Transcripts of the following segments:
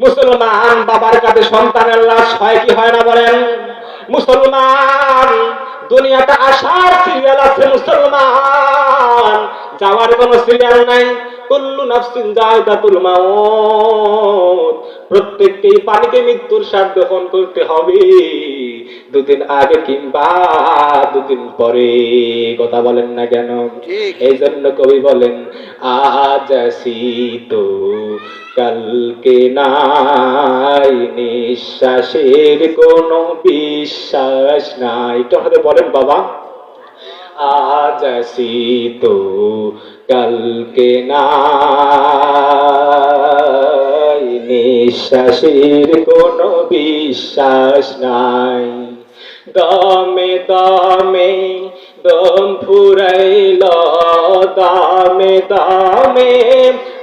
মুসলমান বাবার কাছে সন্তানের লাশ হয় কি হয় না বলেন? মুসলমান দুনিয়াটা আসার সিরিয়াল আছে মুসলমান। যাওয়ার কোনো সিরিয়াল নাই। কুল্লু নাফসিন জায়গাতুল মাউত। প্রত্যেককেই পানিতে মৃত্যুর স্বাদ গ্রহণ করতে হবে। দুদিন আগে কিংবা দুদিন পরে। কথা বলেন না কেন? এই জন্য কবি বলেন আজ আসি তো কালকে নাই, নিঃশ্বাসের কোনো বিশ্বাস নাই। একটু আমাদের বলেন বাবা। আজ আসি তো কালকে নাই, নিঃশ্বাসের কোনো বিশ্বাস নাই। দমে দমে দম ফুরাইল, দামে দামে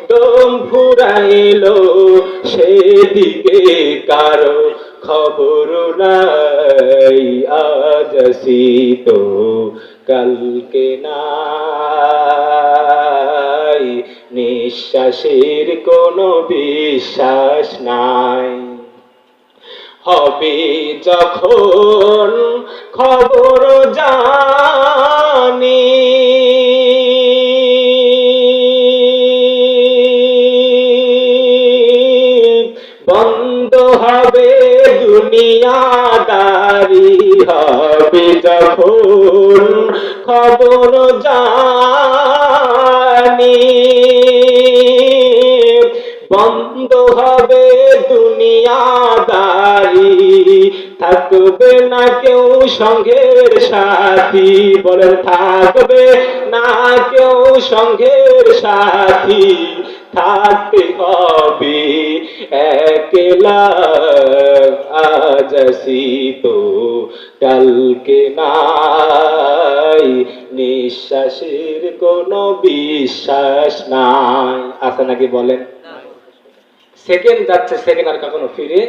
দম ফুরাইল সেদিকে কারও খবর নাই। আজ আসি তো কালকে নাই। নিঃশ্বাসের কোনো বিশ্বাস নাই। হবে যখন খবর জানি বন্ধ হবে, দুনিয়াদারি হবে যখন খবর জানি। বন্ধ হবে, দুনিয়াদারি থাকবে না কেউ সঙ্গের সাথী। বলেন, থাকবে না কেউ সঙ্গের সাথী। থাকতে হবে একলা আজ আসি তো কালকে নাই। নিঃশ্বাসের কোনো বিশ্বাস নাই। আছে নাকি বলেন? সেকেন্ড যাচ্ছে, সেকেন্ড আর কখনো ফিরে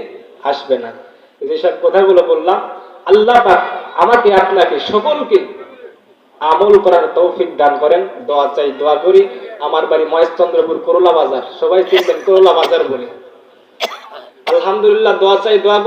আসবে না। যেসব কথাগুলো বললাম, আল্লাহ আমাকে, আপনাকে সকলকে আমল করার তৌফিক দান করেন। দোয়া চাই, দোয়া করি। আমার বাড়ি মহেশচন্দ্রপুর করোলা বাজার। সবাই চিনবেন, করোলা বাজার বলে। আলহামদুলিল্লাহ দোয়া চাই দোয়া